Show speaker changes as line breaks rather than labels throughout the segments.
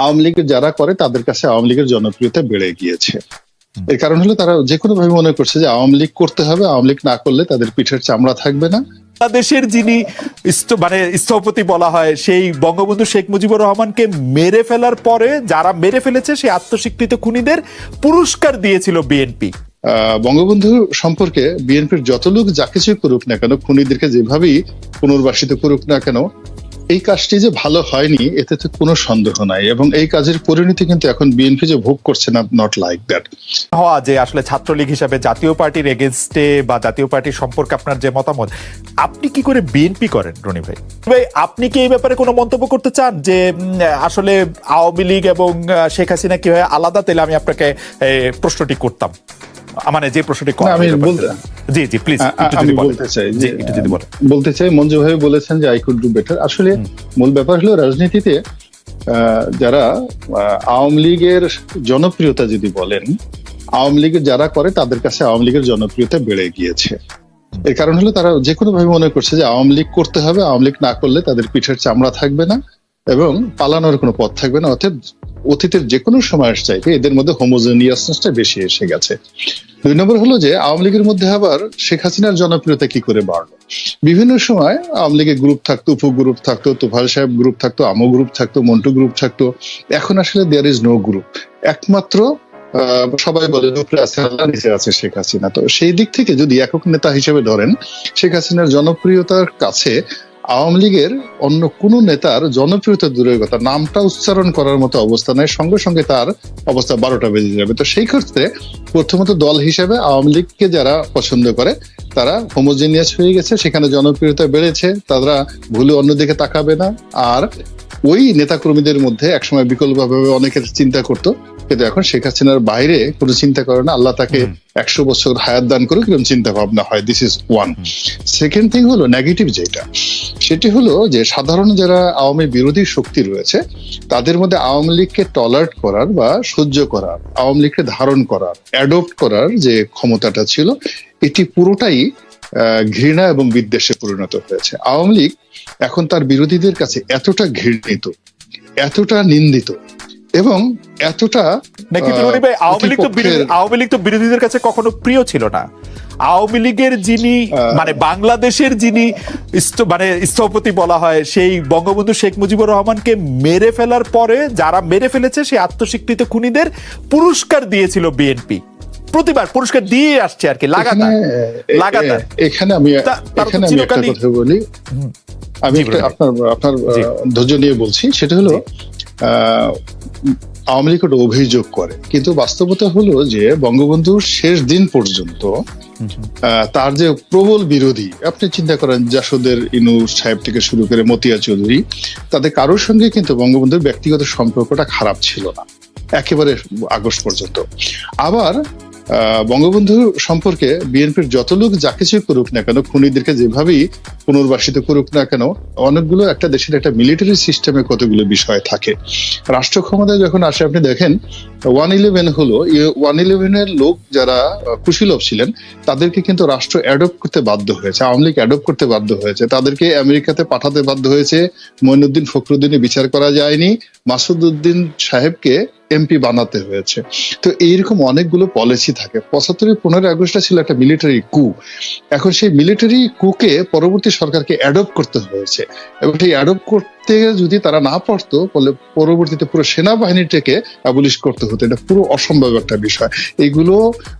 আওয়ামী লীগ যারা করে তাদের কাছে আওয়ামী লীগের জনপ্রিয়তা বেড়ে গিয়েছে। এর কারণ হলো তারা যে কোনো ভাবে মনে করছে যে আওয়ামী লীগ করতে হবে আওয়ামী লীগ না করলে তাদের পিঠের চামড়া থাকবে না।
বাংলাদেশের যিনি মানে স্থপতি বলা হয় সেই বঙ্গবন্ধু শেখ মুজিবুর রহমানকে মেরে ফেলার পরে যারা মেরে ফেলেছে সেই আত্মস্বীকৃত খুনিদের পুরস্কার দিয়েছিল বিএনপি।
আহ, বঙ্গবন্ধু সম্পর্কে বিএনপির যত লোক যা কিছুই করুক না কেন খুনিদেরকে যেভাবেই পুনর্বাসিত করুক না কেন এই কাজটি যে ভালো হয়নি, এতে তো কোনো সন্দেহ নাই এবং এই কাজের পরিণতি কিন্তু এখন বিএনপি যে ভোগ করছে না নট লাইক দ্যাট
হওয়া যে আসলে ছাত্রলীগ হিসাবে জাতীয় পার্টির এগেনস্টে বা জাতীয় পার্টির সম্পর্কে আপনার যে মতামত, আপনি কি করে বিএনপি করেন, রনি ভাই? ভাই, আপনি কি এই ব্যাপারে কোনো মন্তব্য করতে চান যে আসলে আওয়ামী লীগ এবং শেখ হাসিনা কি হয় আলাদা, তাহলে আমি আপনাকে প্রশ্নটি করতাম। মানে যে প্রশ্নটি
আমি বলতে-
জি জি প্লিজ
আমি বলতে চাই যে
একটু যদি বলেন।
বলতে চাই মঞ্জু ভাই বলেছেন যে আই কুড ডু বেটার আসলে মূল ব্যাপার হলো রাজনীতিতে যারা আওয়ামী লীগের জনপ্রিয়তা যদি বলেন আওয়ামী লীগের যারা করে তাদের কাছে আওয়ামী লীগের জনপ্রিয়তা বেড়ে গিয়েছে। এর কারণ হলো তারা যে কোনো ভাবে মনে করছে যে আওয়ামী লীগ করতে হবে আওয়ামী লীগ না করলে তাদের পিঠের চামড়া থাকবে না এবং পালানোর কোনো পথ থাকবে না অর্থাৎ অতীতের যে কোনো সময়ের চাইতে এদের মধ্যে হোমোজেনিয়াসনেসটা বেশি এসে গেছে। দুই নম্বর হলো যে, আওয়ামী লীগের মধ্যে আবার শেখ হাসিনার জনপ্রিয়তা কি করে বাড়লো? বিভিন্ন সময় আওয়ামী লীগের গ্রুপ থাকতো, উপ গ্রুপ থাকতো, তোফাল সাহেব গ্রুপ থাকতো, আমো গ্রুপ থাকতো, মন্টু গ্রুপ থাকতো। এখন আসলে দেয়ার ইজ নো গ্রুপ একমাত্র সবাই বলে উপরে আছে, আল্লাহ নিচে আছে শেখ হাসিনা। তো সেই দিক থেকে যদি একক নেতা হিসেবে ধরেন, শেখ হাসিনার জনপ্রিয়তার কাছে আওয়ামী লীগের অন্য কোন নেতার জনপ্রিয়তা দূরের কথা, নামটা উচ্চারণ করার মতো অবস্থা নেই, সঙ্গে সঙ্গে তার অবস্থা বারোটা বেজে যাবে। তো সেই ক্ষেত্রে প্রথমত দল হিসেবে আওয়ামী লীগকে যারা পছন্দ করে, তারা হোমোজেনিয়াস হয়ে গেছে, সেখানে জনপ্রিয়তা বেড়েছে, তারা ভুলে অন্যদিকে তাকাবে না। আর ওই নেতাকর্মীদের মধ্যে একসময় বিকল্পভাবে অনেকের চিন্তা করতো কিন্তু এখন শেখ হাসিনার বাইরে কোনো চিন্তা করে না আল্লাহ তাকে একশো বছর হায়াত দান করুক এরকম চিন্তা ভাবনা হয় this is one second thing হলো নেগেটিভ যেটা সেটি হলো যে সাধারণ যারা আওয়ামী বিরোধী শক্তি রয়েছে তাদের মধ্যে আওয়ামী লীগকে টলারেট করার বা সহ্য করার আওয়ামী লীগকে ধারণ করার অ্যাডপ্ট করার যে ক্ষমতাটা ছিল এটি পুরোটাই আহ, ঘৃণা এবং বিদ্বেষে পরিণত হয়েছে। আওয়ামী লীগ এখন তার বিরোধীদের কাছে এতটা ঘৃণিত এতটা নিন্দিত এবং এতটা
নাকি
আহ,
ভাই আওয়ামী লীগ তো আওয়ামী লীগ তো বিরোধীদের কাছে কখনো প্রিয় ছিল না। আওয়ামী লীগের যিনি মানে বাংলাদেশের যিনি মানে স্থপতি বলা হয় সেই বঙ্গবন্ধু শেখ মুজিবুর রহমানকে মেরে ফেলার পরে যারা মেরে ফেলেছে সেই আত্মস্বীকৃত খুনিদের পুরস্কার দিয়েছিল বিএনপি। প্রতিবার পুরস্কার দিয়ে আসছে আর কি লাগাতার। লাগাতার।
এখানে আমি এখানে আমি একটা কথা বলি। আমি। আপনার আপনার ধৈর্য নিয়ে বলছি। সেটা হলো আহ, আওয়ামী লীগ ওটা অভিযোগ করে। কিন্তু বাস্তবতা হলো যে বঙ্গবন্ধুর শেষ দিন পর্যন্ত তার যে প্রবল বিরোধী আপনি চিন্তা করেন জাসদের ইনু সাহেব থেকে শুরু করে মতিয়া চৌধুরী তাদের কারোর সঙ্গে কিন্তু বঙ্গবন্ধুর ব্যক্তিগত সম্পর্কটা খারাপ ছিল না একেবারে আগস্ট পর্যন্ত। আবার বঙ্গবন্ধু সম্পর্কে বিএনপির যত লোক যা কিছুই করুক না কেন, খুনিদেরকে যেভাবেই পুনর্বাসিত করুক না কেন, অনেকগুলো একটা দেশের একটা মিলিটারি সিস্টেমে কতগুলো বিষয় থাকে। রাষ্ট্র ক্ষমতায় যখন আসে, আপনি দেখেন ওয়ান ইলেভেন হলো ওয়ান ইলেভেনের লোক যারা কুশীলভ ছিলেন, তাদেরকে কিন্তু রাষ্ট্র অ্যাডপ্ট করতে বাধ্য হয়েছে, আওয়ামী লীগ অ্যাডপ্ট করতে বাধ্য হয়েছে। তাদেরকে আমেরিকাতে পাঠাতে বাধ্য হয়েছে, মইনুদ্দিন ফখরুদ্দিনে বিচার করা যায়নি মাসুদ উদ্দিন সাহেবকে এমপি বানাতে হয়েছে। তো এইরকম অনেকগুলো পলিসি থাকে। পঁচাত্তরের পনেরোই আগস্টটা ছিল একটা মিলিটারি কু এখন সেই মিলিটারি কুকে পরবর্তী সরকারকে অ্যাডপ্ট করতে হয়েছে। এবং সেই অ্যাডপ্ট করতে যদি তারা না পারতো বলে পরবর্তীতে পুরো সেনাবাহিনীটাকে অ্যাবলিশ করতে হতো। এটা পুরো অসম্ভব একটা বিষয়। এইগুলো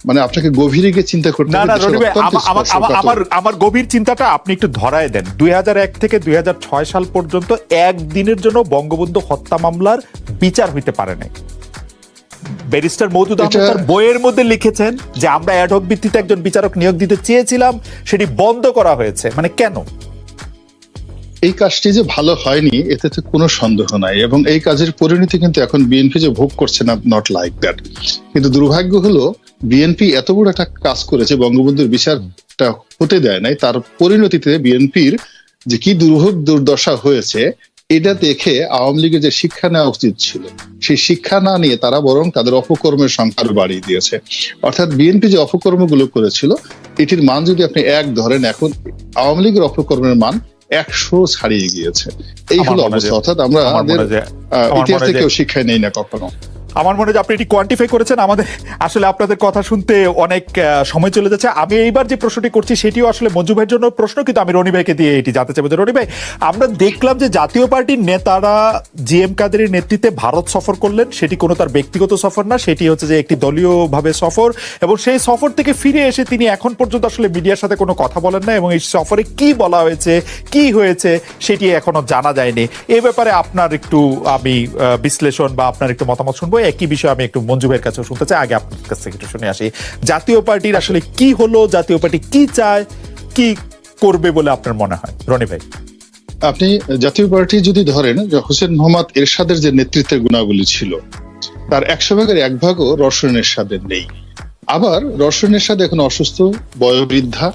মানে আপনাকে গভীরে গিয়ে চিন্তা করতে
না না। আমার আমার গভীর চিন্তাটা আপনি একটু ধরায় দেন। দুই এক থেকে দুই হাজার ছয় সাল পর্যন্ত একদিনের জন্য বঙ্গবন্ধু হত্যা মামলার বিচার হইতে পারে নাই। ব্যারিস্টার মৌদুদ আহমেদ তার বইয়ের মধ্যে লিখেছেন যে আমরা অ্যাডহক ভিত্তিতে একজন বিচারক নিয়োগ দিতে চেয়েছিলাম সেটি বন্ধ করা হয়েছে। মানে কেন?
এই কাজটি যে ভালো হয়নি এতে তো কোনো সন্দেহ নাই এবং এই কাজের পরিণতি কিন্তু এখন বিএনপি যে ভোগ করছে না নট লাইক দ্যাট কিন্তু দুর্ভাগ্য হলো বিএনপি এত বড় একটা কাজ করেছে বঙ্গবন্ধুর বিচারটা হতে দেয় নাই তার পরিণতিতে বিএনপির যে কি দুর্ভোগ দুর্দশা হয়েছে এটা দেখে আওয়ামী লীগের যে শিক্ষা নেওয়া উচিত ছিল সেই শিক্ষা না নিয়ে তারা বরং তাদের অপকর্মের সংখ্যা বাড়িয়ে দিয়েছে। অর্থাৎ বিএনপি যে অপকর্মগুলো করেছিল এটির মান যদি আপনি এক ধরেন এখন আওয়ামী লীগের অপকর্মের মান একশো ছাড়িয়ে গিয়েছে। এই হলো অবস্থা। অর্থাৎ আমরা আমাদের ইতিহাস থেকেও শিক্ষা নেই না কখনো।
আমার মনে হয় আপনি এটি কোয়ান্টিফাই করেছেন। আমাদের আসলে আপনাদের কথা শুনতে অনেক সময় চলে যাচ্ছে। আমি এইবার যে প্রশ্নটি করছি, সেটিও আসলে মঞ্জু ভাইয়ের জন্য প্রশ্ন, কিন্তু আমি রনি ভাইকে দিয়ে এটি জানতে চাইব। রনি ভাই, আমরা দেখলাম যে জাতীয় পার্টির নেতারা জি এম কাদের নেতৃত্বে ভারত সফর করলেন। সেটি কোনো তার ব্যক্তিগত সফর না, সেটি হচ্ছে যে একটি দলীয়ভাবে সফর। এবং সেই সফর থেকে ফিরে এসে তিনি এখন পর্যন্ত আসলে মিডিয়ার সাথে কোনো কথা বলেন না এবং এই সফরে কি বলা হয়েছে, কি হয়েছে, সেটি এখনও জানা যায়নি। এ ব্যাপারে আপনার একটু, আমি বিশ্লেষণ বা আপনার একটু মতামত শুনব। একই বিষয়ে আমি একটু মঞ্জু ভাইয়ের কাছেও শুনতে চাই। আগে আপনার কাছ থেকে একটু শুনে আসি। জাতীয় পার্টির আসলে কি হলো? জাতীয় পার্টি কি চায়? কি করবে বলে আপনার মনে হয়? রনি ভাই।
আপনি জাতীয় পার্টি যদি ধরেন হোসেন মোহাম্মদ এরশাদের যে নেতৃত্বের গুণাবলী ছিল, তার একশো ভাগের এক ভাগও রসন এরশাদের নেই। আবার রসন এরশাদ এখন অসুস্থ, বয়োবৃদ্ধা,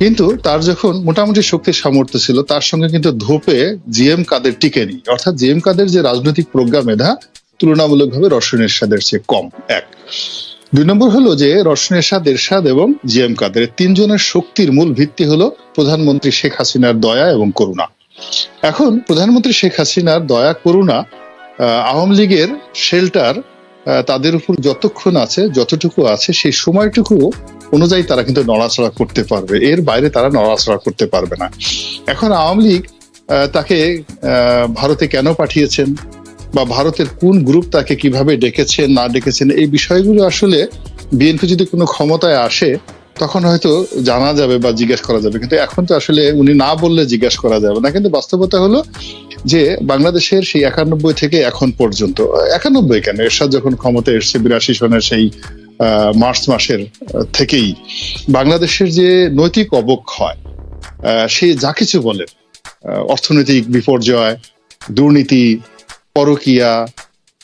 কিন্তু তার যখন মোটামুটি শক্তি সামর্থ্য ছিল, তার সঙ্গে কিন্তু ধোপে জিএম কাদের টিকে টিকেনি অর্থাৎ জিএম কাদের যে রাজনৈতিক প্রজ্ঞা মেধা তুলনামূলকভাবে রসন এরশাদের চেয়ে কম। এক। দুই নম্বর হলো যে রসন এরশাদ এরশাদ এবং জিএম কাদের তিনজনের শক্তির মূল ভিত্তি হলো প্রধানমন্ত্রী শেখ হাসিনার দয়া এবং করুণা। এখন প্রধানমন্ত্রী শেখ হাসিনার দয়া, করুণা আওয়ামী লীগের শেল্টার তাদের উপর যতক্ষণ আছে, যতটুকু আছে, সেই সময়টুকু অনুযায়ী তারা কিন্তু নড়াচড়া করতে পারবে। এর বাইরে তারা নড়াচড়া করতে পারবে না। এখন আওয়ামী লীগ তাকে ভারতে কেন পাঠিয়েছেন? বা ভারতের কোন গ্রুপ তাকে কীভাবে ডেকেছেন না ডেকেছেন এই বিষয়গুলো আসলে বিএনপি যদি কোনো ক্ষমতায় আসে তখন হয়তো জানা যাবে বা জিজ্ঞেস করা যাবে। কিন্তু এখন তো আসলে উনি না বললে জিজ্ঞেস করা যাবে না। কিন্তু বাস্তবতা হলো যে বাংলাদেশের সেই একানব্বই থেকে এখন পর্যন্ত একানব্বই কেন? এরশাদ যখন ক্ষমতা এসছে বিরাশি সনের সেই মার্চ মাসের থেকেই বাংলাদেশের যে নৈতিক অবক্ষয় সে যা কিছু আহ, অর্থনৈতিক বিপর্যয় দুর্নীতি পরকিয়া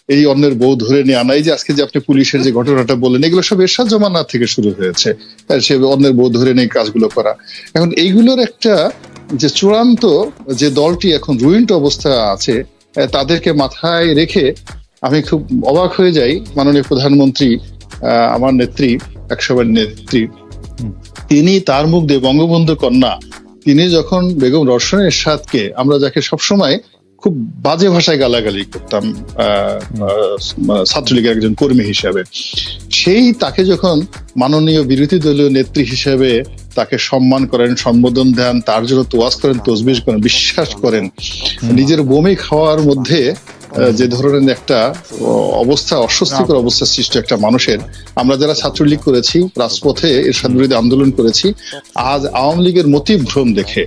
এই অন্যের বউ ধরে নিয়ে আনা এই যে আজকে যে আপনি পুলিশের যে ঘটনাটা বললেন এগুলো সব এরশাদ জমানা থেকে শুরু হয়েছে। সে অন্যের বউ ধরে নিয়ে কাজগুলো করা। এখন এইগুলোর একটা যে চূড়ান্ত যে দলটি এখন রুইন্ট অবস্থা আছে তাদেরকে মাথায় রেখে আমি খুব অবাক হয়ে যাই। মাননীয় প্রধানমন্ত্রী আহ, আমার নেত্রী একসময়ের নেত্রী তিনি তার মুখ দিয়ে বঙ্গবন্ধু কন্যা তিনি যখন বেগম রসন এরশাদকে আমরা যাকে সবসময় খুব বাজে ভাষায় গালাগালি করতাম ছাত্রলীগের একজন কর্মী হিসাবে। সেই তাকে যখন মাননীয় বিরোধী দলীয় নেত্রী হিসেবে তাকে সম্মান করেন সম্বোধন দেন তার জন্য তোয়াজ করেন তসবিশ করেন বিশ্বাস করেন নিজের বমি খাওয়ার মধ্যে যে ধরনের একটা অবস্থা অস্বস্তিকর অবস্থা সৃষ্টি একটা মানুষের আমরা যারা ছাত্রলীগ করেছি রাজপথে এর বিরোধী আন্দোলন করেছি আজ আওয়ামী লীগের মতিভ্রম দেখে।